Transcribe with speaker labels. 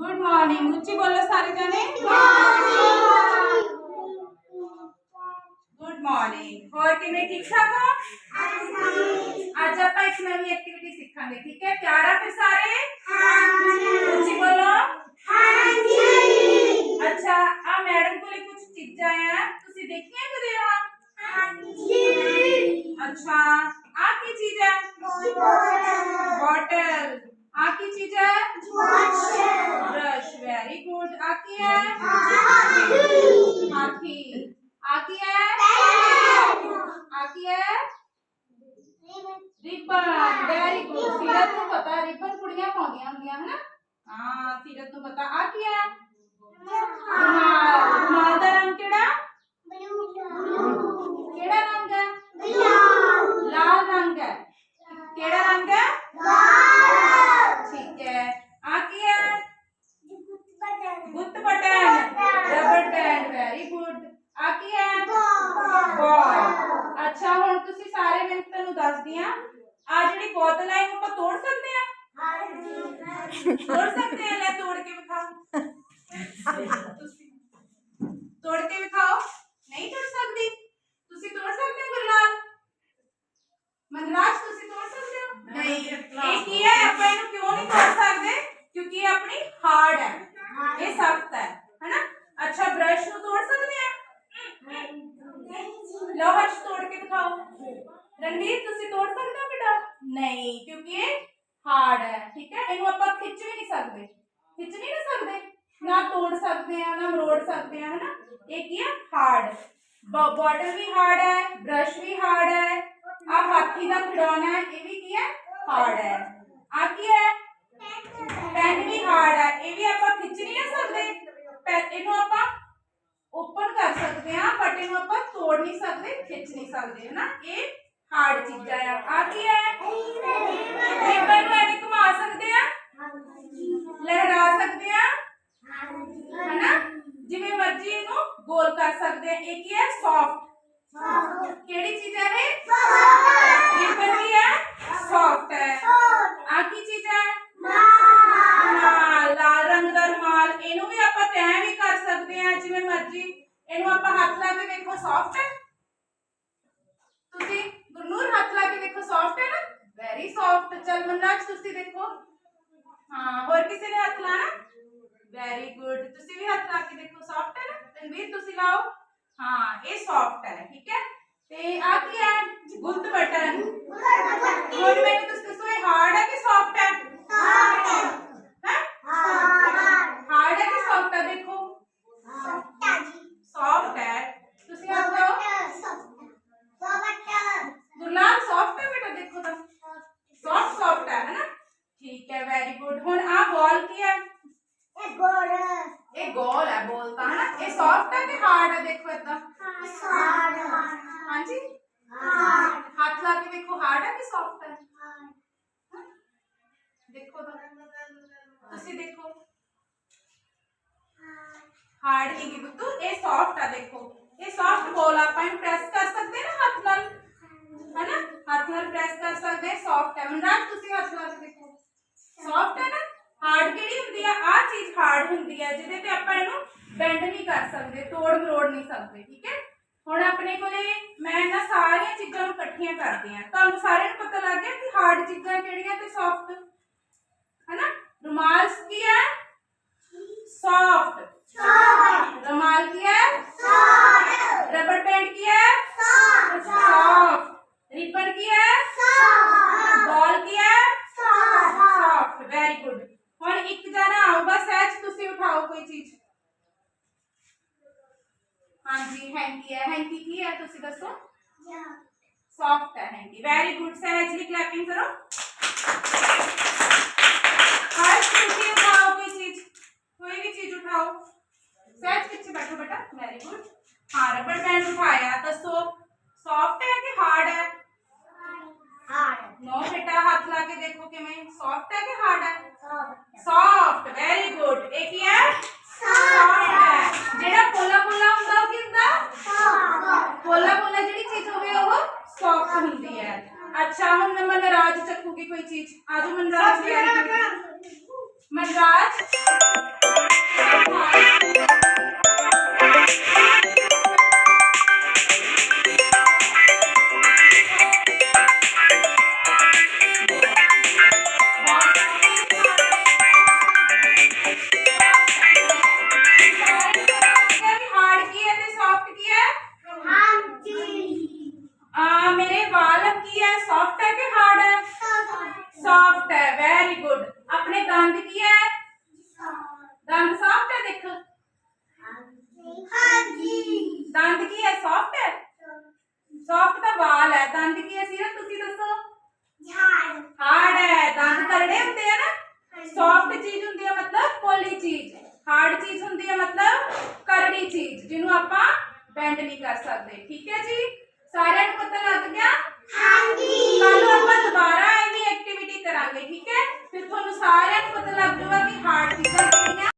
Speaker 1: Good morning ਉੱਚੀ ਬੋਲੋ ਸਾਰੇ ਜਾਣੇ ਗੁੱਡ ਮਾਰਨਿੰਗ ਹੋਰ ਕਿਵੇਂ ਠੀਕ ਠਾਕ ਹੋ ਅੱਜ ਆਪਾਂ ਇੱਕ ਨਵੀਂ ਐਕਟੀਵਿਟੀ ਸਿੱਖਾਂਗੇ ਠੀਕ ਹੈ ਤਿਆਰ ਆ ਫਿਰ ਸਾਰੇ
Speaker 2: ਉੱਚੀ
Speaker 1: ਬੋਲੋ ਅੱਛਾ ਆ ਮੈਡਮ ਕੋਲੇ ਕੁਝ ਚੀਜ਼ਾਂ ਆ ਤੁਸੀਂ ਦੇਖੀਆਂ ਕਦੇ ਆ ਅੱਛਾ ਆ ਕੀ ਚੀਜ਼ ਹੈ ਬੋਟਲ ਆ गुड आ की है हाथी आ की है आ की है रिबन वेरी गुड सीरत ਨੂੰ ਪਤਾ ਰਿਬਨ ਕੁੜੀਆਂ ਪਾਉਂਦੀਆਂ ਹੁੰਦੀਆਂ ਹਨਾ ਹਾਂ ਸੀਰਤ ਨੂੰ ਪਤਾ ਆ ਕੀ ਹੈ ਆ ਕੀ ਹੈ
Speaker 2: ਗੋਡ
Speaker 1: ਅੱਛਾ ਹੁਣ ਤੁਸੀਂ ਸਾਰੇ ਮੈਂ ਤੁਹਾਨੂੰ ਦੱਸਦੀ ਆ ਆ ਜਿਹੜੀ ਬੋਤਲ ਹੈ ਉਹ ਆਪਾਂ ਤੋੜ ਸਕਦੇ ਆ
Speaker 2: ਹਾਂਜੀ
Speaker 1: ਤੋੜ ਸਕਦੇ ਆ ਲੈ ਤੋੜ ਕੇ ਵਿਖਾਓ ਤੁਸੀਂ ਤੋੜ ਕੇ ਵਿਖਾਓ नहीं तोड़ सकती ਤੁਸੀਂ ਤੋੜ ਸਕਦੇ ਹੋ ਗੁਰਲਾਲ ਮਨਰਾਜ ਤੁਸੀਂ ਤੋੜ ਸਕਦੇ ਹੋ ਨਹੀਂ ਇਹ ਕੀ ਹੈ ਰਣਵੀਰ ਤੁਸੀਂ ਤੋੜ ਸਕਦੇ ਹੋ ਬੇਟਾ ਨਹੀਂ ਕਿਉਂਕਿ ਇਹ ਹਾਰਡ ਹੈ ਠੀਕ ਹੈ ਇਹਨੂੰ ਆਪਾਂ ਖਿੱਚ ਵੀ ਨਹੀਂ ਸਕਦੇ ਖਿੱਚ ਨਹੀਂ ਨਾ ਸਕਦੇ ਨਾ ਤੋੜ ਸਕਦੇ ਆ ਨਾ ਮਰੋੜ ਸਕਦੇ ਆ ਹਨਾ ਇਹ ਕੀ ਹੈ ਹਾਰਡ ਬੋਟਲ ਵੀ ਹਾਰਡ ਹੈ ਬ੍ਰਸ਼ ਵੀ ਹਾਰਡ ਹੈ ਆ ਹਾਥੀ ਦਾ ਖਿਡੌਣਾ ਹੈ ਇਹ ਵੀ ਕੀ ਹੈ ਹਾਰਡ ਹੈ ਆ ਕੀ ਹੈ
Speaker 2: ਪੈਨ ਵੀ
Speaker 1: ਹਾਰਡ ਹੈ ਇਹ ਵੀ ਆਪਾਂ ਖਿੱਚ ਨਹੀਂ ਨਾ ਸਕਦੇ ਪੈ- ਇਹਨੂੰ ਆਪਾਂ ਓਪਨ ਕਰ ਸਕਦੇ ਹਾਂ ਬਟ ਇਹਨੂੰ ਆਪਾਂ ਤੋੜ ਨਹੀਂ ਸਕਦੇ ਖਿੱਚ ਨਹੀਂ ਸਕਦੇ ਹੈ ਨਾ ਇਹ ਹਾਰਡ ਚੀਜ਼ਾਂ ਆ। ਆ ਕੀ ਹੈ?
Speaker 2: ਰਿਬਨ ਨੂੰ
Speaker 1: ਐਵੇਂ ਘੁਮਾ ਸਕਦੇ ਆ? ਲਹਿਰਾ ਸਕਦੇ ਆ?
Speaker 2: ਹੈਨਾ?
Speaker 1: ਜਿਵੇਂ ਮਰਜ਼ੀ ਇਹਨੂੰ ਗੋਲ ਕਰ ਸਕਦੇ ਆ। ਇਹ ਕੀ ਹੈ? ਸੌਫਟ ਕਿਹੜੀ ਚੀਜ਼ ਹੈ ਇਹ?
Speaker 2: ਰਿਬਨ
Speaker 1: ਵੀ ਹੈ? ਸੌਫਟ ਹੈ। ਆ ਕੀ ਚੀਜ਼ ਹੈ? ਲਾਲ ਰੰਗ ਦਾ ਰੁਮਾਲ। ਇਹਨੂੰ ਵੀ ਆਪਾਂ ਤੈਅ ਵੀ ਕਰ ਸਕਦੇ ਆ, ਜਿਵੇਂ ਮਰਜ਼ੀ। ਇਹਨੂੰ ਆਪਾਂ ਹੱਥ ਲਾ ਕੇ ਵੇਖੋ ਸੌਫਟ ਹੈ? ਨਾ ਵੈਰੀ ਸੌਫਟ ਚਲ ਮਨਰਾਜ ਤੁਸੀਂ ਦੇਖੋ ਹਾਂ ਹੋਰ ਕਿਸੇ ਨੇ ਹੱਥ ਲਾਣਾ ਵੈਰੀ ਗੁੱਡ ਤੁਸੀਂ ਵੀ ਹੱਥ ਲਾ ਕੇ ਦੇਖੋ ਸੌਫਟ ਹੈ ਨਾ ਤਨਵੀਰ ਤੁਸੀਂ ਲਾਓ ਹਾਂ ਇਹ ਸੌਫਟ ਹੈ ਠੀਕ ਹੈ ਤੇ ਆ ਕੀ ਹੈ ਗੁੱਤ ਬਟਨ
Speaker 2: ਹੁਣ
Speaker 1: ਮੈਨੂੰ ਤੁਸੀਂ ਦੱਸੋ ਇਹ ਹਾਰਡ ਹੈ ਕਿ ਸੌਫਟ ਹੈ ਹੈ ਨਾ ਇਹ ਸੌਫਟ ਹੈ ਕਿ ਹਾਰਡ ਹੈ ਦੇਖੋ ਇਦਾਂ ਹਾਂਜੀ ਹੱਥ ਲਾ ਕੇ ਦੇਖੋ ਹਾਰਡ ਹੈ ਕਿ ਸੌਫਟ ਹੈ ਦੇਖੋ ਤਾਂ ਤੁਸੀਂ ਦੇਖੋ ਹਾਰਡ ਨਹੀਂ ਗੀ ਬੁੱਤੂ ਇਹ ਸੌਫਟ ਆ ਦੇਖੋ ਇਹ ਸੌਫਟ ਬੋਲ ਆਪਾਂ ਇਹਨੂੰ ਪ੍ਰੈਸ ਕਰ ਸਕਦੇ ਨਾ ਹੱਥ ਨਾਲ
Speaker 2: ਹੈਨਾ
Speaker 1: ਹੱਥ ਨਾਲ ਪ੍ਰੈਸ ਕਰ ਸਕਦੇ ਸੌਫਟ ਹੈ ਮਨਰਾਜ ਤੁਸੀਂ ਹੱਥ ਲਾ ਕੇ ਦੇਖੋ ਸੌਫਟ ਹੈ ਨਾ ਹਾਰਡ ਕਿਹੜੀ ਹੁੰਦੀ ਆ ਆ ਚੀਜ਼ ਹਾਰਡ ਹੁੰਦੀ ਹੈ ਜਿਹਦੇ ਤੇ ਆਪਾਂ ਇਹਨੂੰ ਬੈਂਡ ਨਹੀਂ ਕਰ ਸਕਦੇ ਤੋੜ ਮਰੋੜ ਨਹੀਂ ਸਕਦੇ ਠੀਕ ਹੈ ਹੁਣ ਆਪਣੇ ਕੋਲੇ ਮੈਂ ਇਹਨਾਂ ਸਾਰੀਆਂ ਚੀਜ਼ਾਂ ਨੂੰ ਇਕੱਠੀਆਂ ਕਰਦੀ ਆ ਤੁਹਾਨੂੰ ਸਾਰਿਆਂ ਨੂੰ ਪਤਾ ਲੱਗ ਗਿਆ ਕਿ ਹਾਰਡ ਚੀਜ਼ਾਂ ਕਿਹੜੀਆਂ ਤੇ ਸੌਫਟ ਹੈਨਾ रुमाल की है सॉफ्ट रुमाल की है रबर बैंड की है हाँ जी हैंकी है। हैंकी की है तो दसो। सॉफ्ट है हैंकी वेरी गुड सहजली क्लैपिंग करो। हर चीज़ उठाओ कोई चीज़। कोई भी चीज़ उठाओ। सहज पीछे बैठो बेटा। वेरी गुड हाँ रबर बैंड उठाया तो सोप सॉफ्ट है कि हार्ड है?
Speaker 2: हार्ड
Speaker 1: नो बेटा हाथ लाके देखो कि मैं सॉफ्ट है कि हार्ड है? ਹੁੰਦੀ ਹੈ ਅੱਛਾ ਹੁਣ ਮੈਂ ਮਨਰਾਜ ਚੱਕੂਗੀ ਕੋਈ ਚੀਜ਼ ਆਜੋ Manraj very
Speaker 2: good.
Speaker 1: Manraj soft है वेरी गुड अपने दंद की है दंद सॉफ्ट है देख
Speaker 2: हाँ जी
Speaker 1: दंद की है सॉफ्ट है सॉफ्ट का बाल है दंद की है सीरत तुसी दसो हार्ड है दंद करने होते हैं ना
Speaker 2: सॉफ्ट
Speaker 1: चीज ਹੁੰਦੀ ਹੈ ਮਤਲਬ ਪੋਲੀ ਚੀਜ਼ ਹਾਰਡ ਚੀਜ਼ ਹੁੰਦੀ ਹੈ ਮਤਲਬ ਕਰੜੀ ਚੀਜ਼ ਜਿਹਨੂੰ ਆਪਾਂ ਬੈਂਡ ਨਹੀਂ ਕਰ ਸਕਦੇ ਠੀਕ ਹੈ ਜੀ ਸਾਰਿਆਂ ਨੂੰ ਪਤਾ ਲੱਗ ਗਿਆ?
Speaker 2: ਹਾਂਜੀ। ਕੱਲ ਨੂੰ ਆਪਾਂ
Speaker 1: ਦੁਬਾਰਾ ਐਵੇਂ ਐਕਟੀਵਿਟੀ ਕਰਾਂਗੇ ਠੀਕ ਹੈ? ਫਿਰ ਤੁਹਾਨੂੰ ਸਾਰਿਆਂ ਨੂੰ ਪਤਾ ਲੱਗ ਜਾਊਗਾ ਕਿ ਹਾਰਟ ਚੀਜ਼ਾਂ ਕਿਹੜੀਆਂ